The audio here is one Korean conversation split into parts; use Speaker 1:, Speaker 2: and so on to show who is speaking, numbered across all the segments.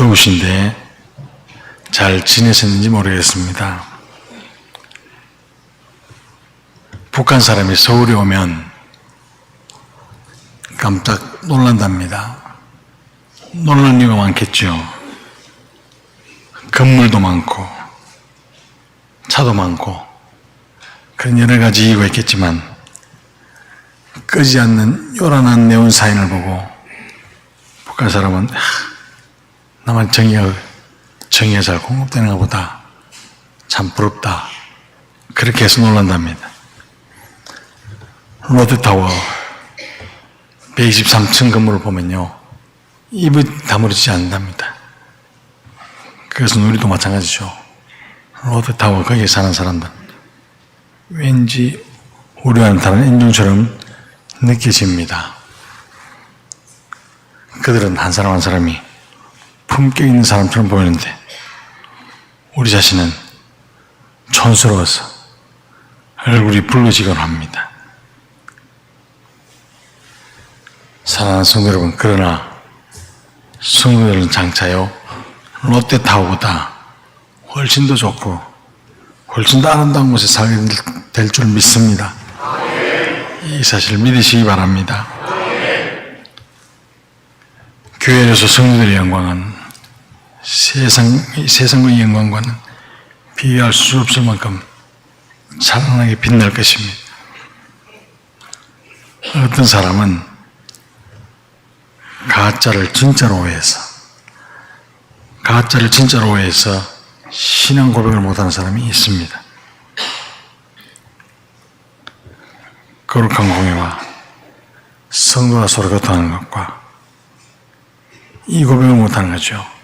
Speaker 1: 더우신데 잘 지내셨는지 모르겠습니다. 북한 사람이 서울에 오면 깜짝 놀란답니다. 놀란 이유가 많겠죠. 건물도 많고, 차도 많고, 그런 여러 가지 이유가 있겠지만, 끄지 않는 요란한 네온 사인을 보고, 북한 사람은, 하, 나만 정의가, 정의가 잘 공급되는가 보다. 참 부럽다. 그렇게 해서 놀란답니다. 롯데타워 123층 건물을 보면요. 입이 다물어지지 않는답니다. 그것은 우리도 마찬가지죠. 롯데타워 거기에 사는 사람들. 왠지 우리와는 다른 인종처럼 느껴집니다. 그들은 한 사람 한 사람이 품격 있는 사람처럼 보이는데 우리 자신은 촌스러워서 얼굴이 붉어지곤 합니다. 사랑하는 성도 여러분, 그러나 성도들은 장차요 롯데타워보다 훨씬 더 좋고 훨씬 더 아름다운 곳에 살게 될 줄 믿습니다. 이 사실을 믿으시기 바랍니다. 교회에서 성도들의 영광은 세상, 세상의 영광과는 비교할 수 없을 만큼 찬란하게 빛날 것입니다. 어떤 사람은 가짜를 진짜로 오해해서 가짜를 진짜로 오해해서 신앙 고백을 못하는 사람이 있습니다. 거룩한 공예와 성도와 서로 교통하는 것과 이 고백을 못하는 거죠.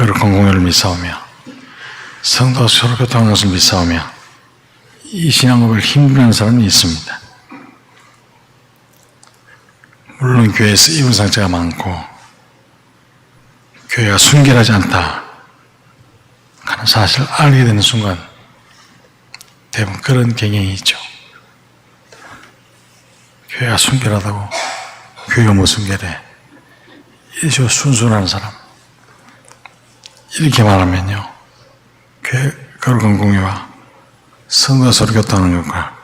Speaker 1: 거룩한 공예를 믿사오며 성도와 서로 교통하는 것을 믿사오며 이 신앙 고백을 힘들어하는 사람이 있습니다. 물론 교회에서 입은 상처가 많고 교회가 순결하지 않다 하는 사실을 알게 되는 순간 대부분 그런 경향이 있죠. 교회가 순결하다고 교회가 못 순결해 이렇게 순순한 사람 이렇게 말하면요 거룩한 공유와 성도가 서로 교통하는 것과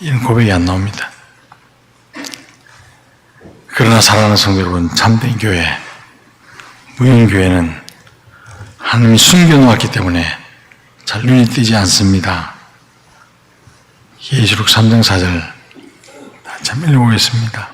Speaker 1: 이런 고백이 안 나옵니다. 그러나 사랑하는 성도 여러분, 참된 교회, 무용교회는 하나님이 숨겨놓았기 때문에 잘 눈이 띄지 않습니다. 예시록 3장 4절 다시 한번 읽어보겠습니다.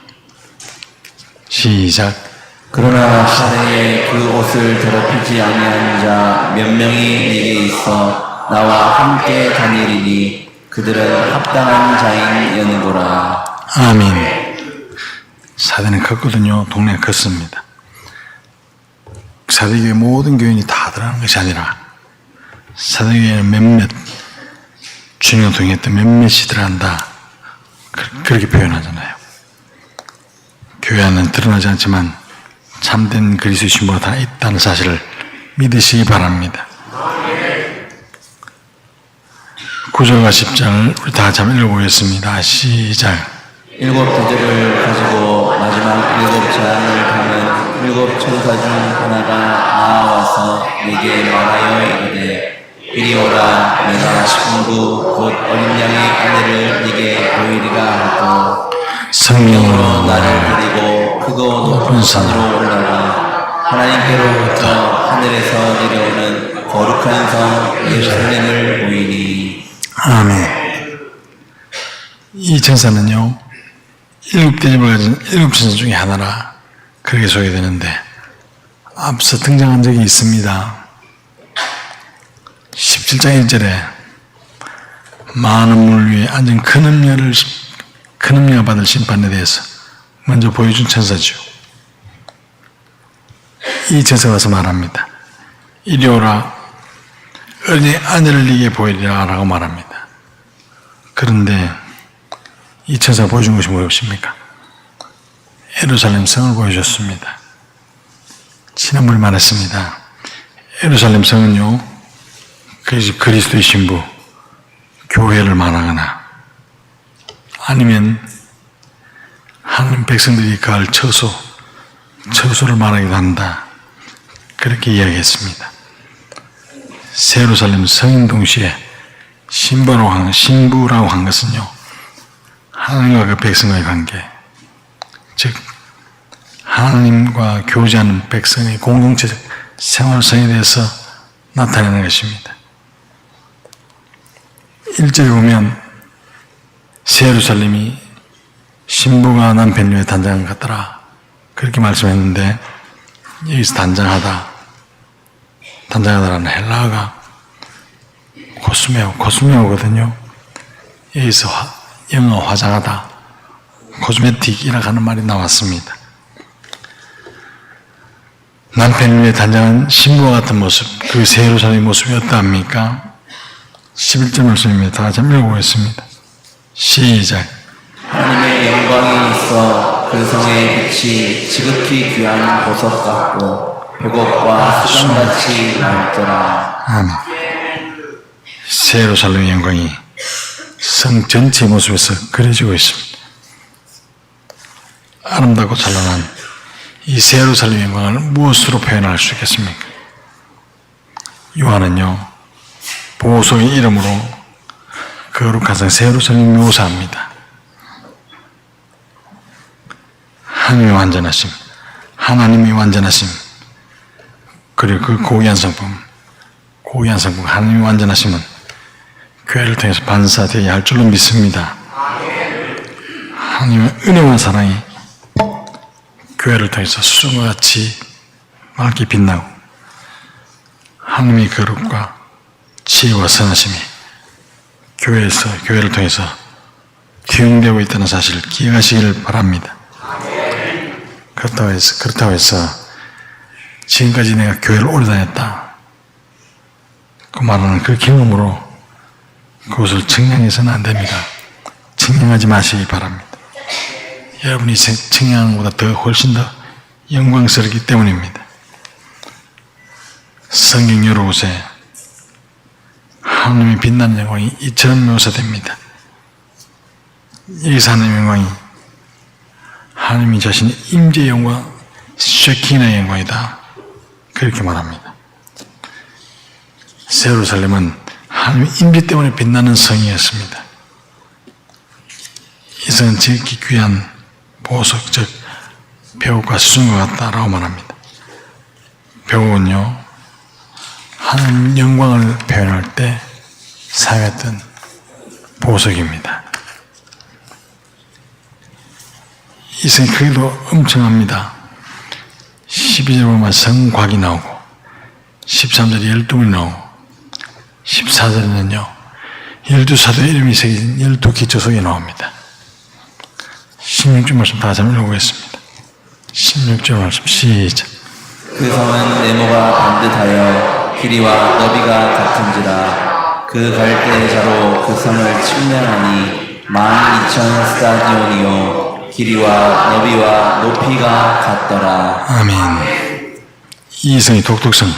Speaker 1: 시작.
Speaker 2: 그러나 시내에 그 옷을 더럽히지 아니한 자 몇 명이 네게 있어 나와 함께 다니리니 그들은 합당한 자인 여는도라
Speaker 1: 아멘. 사대는 컸거든요. 동네가 컸습니다. 사대교회 모든 교인이 다 들어가는 것이 아니라 사대교회는 몇몇 주님과 동행했던 몇몇이 들어간다. 그- 그렇게 표현하잖아요. 교회 안은 드러나지 않지만 참된 그리스도 신부가 다 있다는 사실을 믿으시기 바랍니다. 9절과 10장을 우리 다 한번 읽어보겠습니다. 시작.
Speaker 2: 일곱 대접을 가지고 마지막 일곱 재앙을 담은 일곱 천사 중 하나가 나와서 네게 말하여 이르되 이리 오라 내가 신부 곧 어린 양의 아내를 네게 보이리라 하고
Speaker 1: 성령으로
Speaker 2: 나를 데리고 산으로 올라가 하나님께로부터 하늘에서 내려오는 거룩한 성 예루살렘을 보이니
Speaker 1: 아멘. 이 천사는요, 일곱 대접을 가진 일곱 천사 중에 하나라 그렇게 소개되는데, 앞서 등장한 적이 있습니다. 17장 1절에 많은 물 위에 앉은 큰 음녀를, 큰 음녀가 받을 심판에 대해서 먼저 보여준 천사죠. 이 천사가 와서 말합니다. 이리 오라. 어린이 아내를 네게 보이리라 라고 말합니다. 그런데 이 천사가 보여준 것이 무엇입니까? 예루살렘 성을 보여줬습니다. 지난번에 말했습니다. 예루살렘 성은요, 그리스도의 신부, 교회를 말하거나 아니면 하나님 백성들이 가할 처소, 처소를 말하기도 한다. 그렇게 이야기했습니다. 세루살렘 성인 동시에 신부라고 한, 신부라고 한 것은요, 하나님과 그 백성의 관계, 즉, 하나님과 교제하는 백성의 공동체적 생활성에 대해서 나타내는 것입니다. 1절에 보면, 새 예루살렘이 신부가 남편 위에 단장한 것 같더라. 그렇게 말씀했는데, 여기서 단장하다, 단장하다라는 헬라어가 코스메오, 코스메오거든요. 여기서 화- 영어 화장하다, 코스메틱이라고 하는 말이 나왔습니다. 남편 위에 단장한 신부와 같은 모습, 그새 예루살렘 모습이 어떠합니까? 11절 말씀입니다. 다 같이 읽어보겠습니다. 시작.
Speaker 2: 하나님의 영광이 있어 그 성의 빛이 지극히 귀한 보석 같고 벽옥과 수정같이 밝더라.
Speaker 1: 아멘. 새 예루살렘의 영광이 성 전체의 모습에서 그려지고 있습니다. 아름답고 찬란한 이새 예루살렘의 영광을 무엇으로 표현할 수 있겠습니까? 요한은요, 보호소의 이름으로 거룩한 성새 예루살렘을 묘사합니다. 하나님의 완전하심, 하나님의 완전하심, 그리고 그 고귀한 성품, 고귀한 성품, 하나님의 완전하심은 교회를 통해서 반사되어야 할 줄로 믿습니다. 하나님의 은혜와 사랑이 교회를 통해서 수정과 같이 맑게 빛나고 하나님의 거룩과 지혜와 선하심이 교회에서 교회를 통해서 기용되고 있다는 사실을 기억하시기를 바랍니다. 그렇다고 해서 그렇다고 해서 지금까지 내가 교회를 오래 다녔다. 그 말하는 그 경험으로 그것을 증명해서는 안 됩니다. 증명하지 마시기 바랍니다. 여러분이 세- 증명하는 것보다 더 훨씬 더 영광스럽기 때문입니다. 성경 여러 곳에 하나님의 빛나는 영광이 이처럼 묘사됩니다. 여기서 하나님의 영광이 하나님이 자신의 임재의 영광, 쉐킹의 영광이다. 그렇게 말합니다. 세루살렘은 하나님의 임재 때문에 빛나는 성이었습니다. 이 성은 지극히 귀한 보석, 즉 배우과 수준과 같다라고 말합니다. 배우는요, 하나님 영광을 표현할 때 사용했던 보석입니다. 이 성이 크기도 엄청납니다. 12절 보면 성곽이 나오고 13절에 12문이 나오고 14절에는요 12사도 이름이 새겨진 12기초석이 나옵니다. 16절 말씀 다 같이 한번 읽어보겠습니다. 16절 말씀 시작
Speaker 2: 그 성은 네모가 반듯하여 길이와 너비가 같은지라 그 갈대자로 그 성을 측량하니 만 이천 스타디온이요 길이와 너비와 높이가 같더라.
Speaker 1: 아멘. 이 성의 독특성.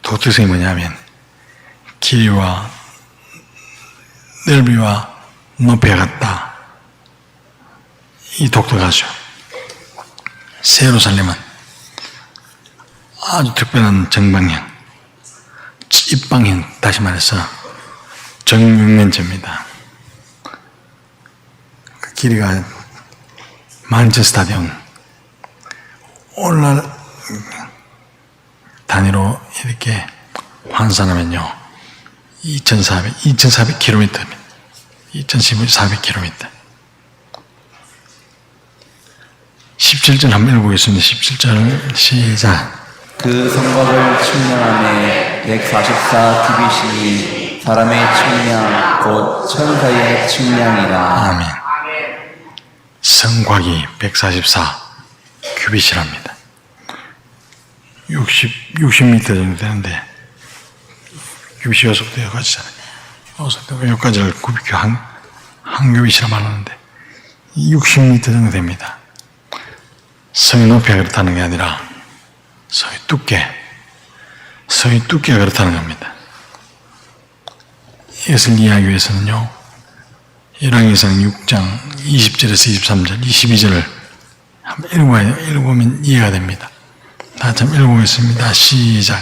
Speaker 1: 독특성이 뭐냐면 길이와 넓이와 높이가 같다. 이 독특하죠. 세루살렘은 아주 특별한 정방형 입방형 다시 말해서 정육면체입니다. 그 길이가 만천 스타디움 오늘날 단위로 이렇게 환산하면요. 2,400, 2,400km입니다. 2,400km. 17절 한번 읽어보겠습니다. 17절 시작.
Speaker 2: 그 성곽을 측량함에 144 규빗이니 사람의 측량 곧 천사의 측량이라.
Speaker 1: 아멘. 성곽이 144 규빗이랍니다. 60, 60m 정도 되는데, 규빗이 여섯 대 여기잖아요. 여섯 대 여기까지를 구비큐 한, 한 규빗이라 말하는데, 60m 정도 됩니다. 성의 높이가 그렇다는 게 아니라, 성의 두께, 성의 두께가 그렇다는 겁니다. 이것을 이해하기 위해서는요, 열왕기상 6장 20절에서 23절, 22절을 한번 읽어야, 읽으면 이해가 됩니다. 다 같이 한번 읽어보겠습니다. 시작.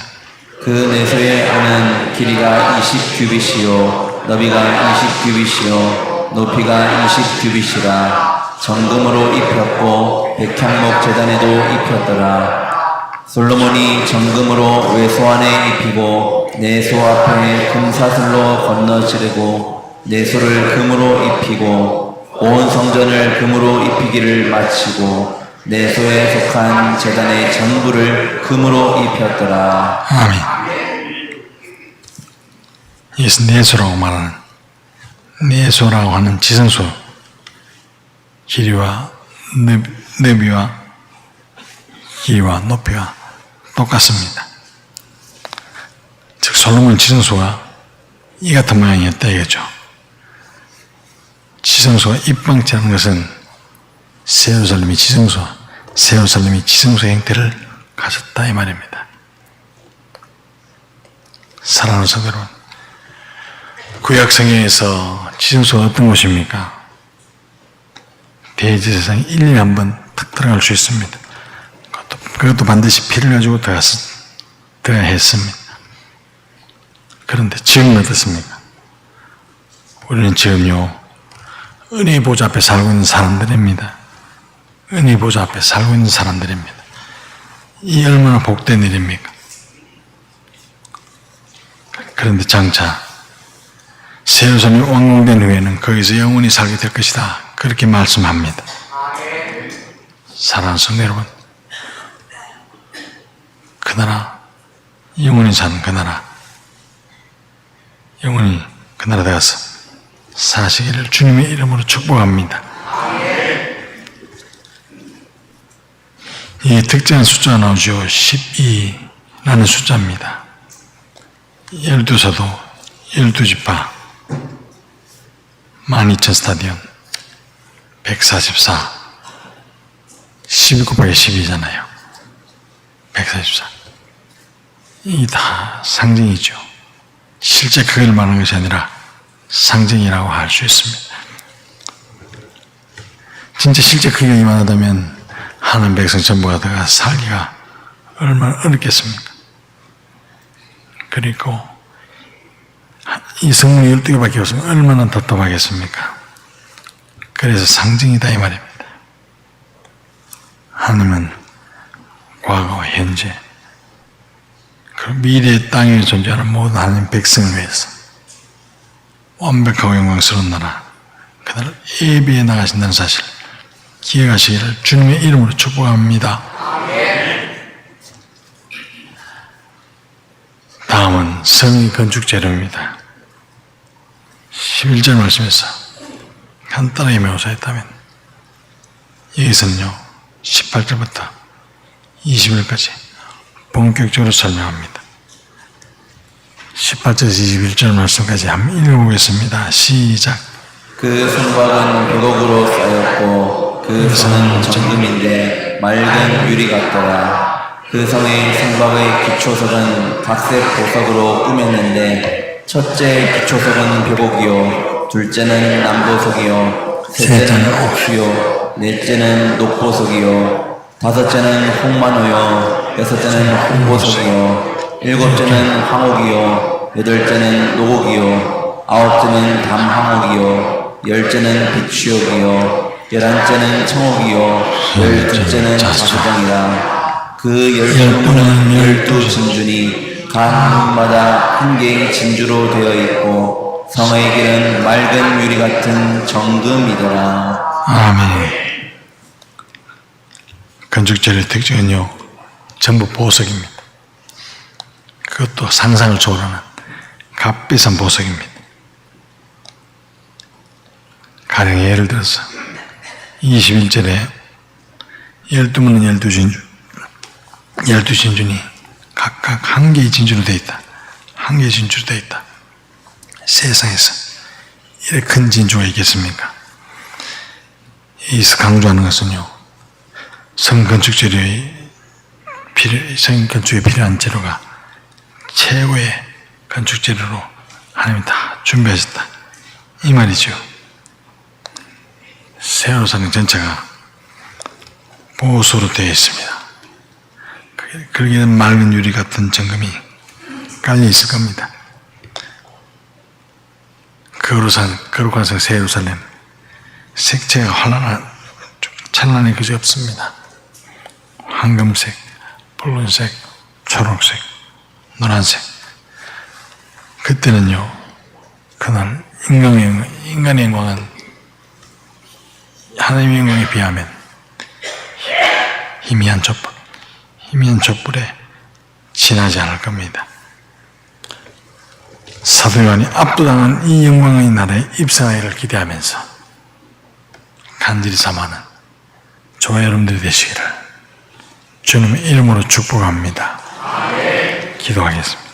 Speaker 2: 그 내소에 오는 길이가 20규빗이요 너비가 20규빗이요 높이가 20규빗이라 정금으로 입혔고 백향목 재단에도 입혔더라 솔로몬이 정금으로 외소 안에 입히고 내소 앞에 금사슬로 건너 지르고 내소를 금으로 입히고 온 성전을 금으로 입히기를 마치고 내 소에 속한 재단의 전부를 금으로 입혔더라
Speaker 1: 아멘. 이것은 내소라고 말하는 내소라고 하는 지성소 길이와 넓, 넓이와 길이와 높이가 똑같습니다. 즉 솔로몬 지성소가 이 같은 모양이었다 이거죠. 지성소가 입방치 하는 것은 세우살림이 지성소, 세우살림이 지성소 형태를 가졌다 이 말입니다. 사랑하는 성도 여러분, 구약 성경에서 지성소가 어떤 곳입니까? 대제사장이 1년에 한 번 탁 들어갈 수 있습니다. 그것도, 그것도 반드시 피를 가지고 들어갔, 들어야 했습니다. 그런데 지금은 어떻습니까? 우리는 지금요, 은혜 보좌 앞에 살고 있는 사람들입니다. 은혜 보좌 앞에 살고 있는 사람들입니다. 이 얼마나 복된 일입니까? 그런데 장차 세우선이 완공된 후에는 거기서 영원히 살게 될 것이다. 그렇게 말씀합니다. 사랑하는 성도 여러분, 그 나라, 영원히 사는 그 나라, 영원히 그 나라 되어서 사시기를 주님의 이름으로 축복합니다. 이 특정한 숫자가 나오죠. 12라는 숫자입니다. 12사도, 12지파, 12,000 스타디온, 144, 12 곱하기 12잖아요. 144. 이 다 상징이죠. 실제 그걸 말하는 것이 아니라 상징이라고 할 수 있습니다. 진짜 실제 그게 이만하다면 하는 백성 전부가 다가 살기가 얼마나 어렵겠습니까? 그리고 이 성문이 12개밖에 없으면 얼마나 답답하겠습니까? 그래서 상징이다 이 말입니다. 하나님은 과거, 현재, 그 미래의 땅에 존재하는 모든 하나님 백성을 위해서 완벽하고 영광스러운 나라, 그날 예비에 나가신다는 사실 기억하시기를 주님의 이름으로 축복합니다. 다음은 성의 건축 재료입니다. 11절 말씀에서 간단하게 묘사했다면 여기서는요 18절부터 20절까지 본격적으로 설명합니다. 18절에서 21절 말씀까지 한번 읽어보겠습니다. 시작.
Speaker 2: 그 성곽은 벽옥으로 쌓였고 그 성은 정금인데 맑은 유리 같더라. 그 성의 성곽의 기초석은 각색 보석으로 꾸몄는데 첫째 기초석은 벽옥이요 둘째는 남보석이요 셋째는 옥수요 넷째는 녹보석이요 다섯째는 홍만호요 여섯째는 홍보석이요 일곱째는 황옥이요 여덟째는 노곡이요. 아홉째는 담항옥이요. 열째는 비추옥이요. 열한째는 청옥이요. 열둘째는 자수정이라. 그 열두 문은 열두 진주니 각 문마다 한 개의 진주로 되어 있고 성의 길은 맑은 유리 같은 정금이더라.
Speaker 1: 아멘. 건축재료의 특징은요, 전부 보석입니다. 그것도 상상을 초월하는 값비싼 보석입니다. 가령 예를 들어서 21절에 12문은 12진주, 12진주니 각각 한 개의 진주로 되어 있다. 한 개의 진주로 되어 있다. 세상에서 이렇게 큰 진주가 있겠습니까? 여기서 강조하는 것은요, 성 건축 재료의 필요, 성 건축에 필요한 재료가 최고의 건축 재료로 하나님이 다 준비하셨다. 이 말이죠. 세로사는 전체가 보수로 되어 있습니다. 그 그러기는 맑은 유리 같은 정금이 깔려 있을 겁니다. 거룩한, 거룩한 성 세루살렘 색채가 환란한 찬란히 그지 없습니다. 황금색, 붉은색, 초록색, 노란색. 그때는요, 그날 인간의, 인간의 영광은 하나님의 영광에 비하면 희미한 촛불, 희미한 촛불에 지나지 않을 겁니다. 사도 요한이 압도당한 이 영광의 나라에 입성하기를 기대하면서 간절히 삼하는 저와 여러분들이 되시기를 주님의 이름으로 축복합니다. 기도하겠습니다.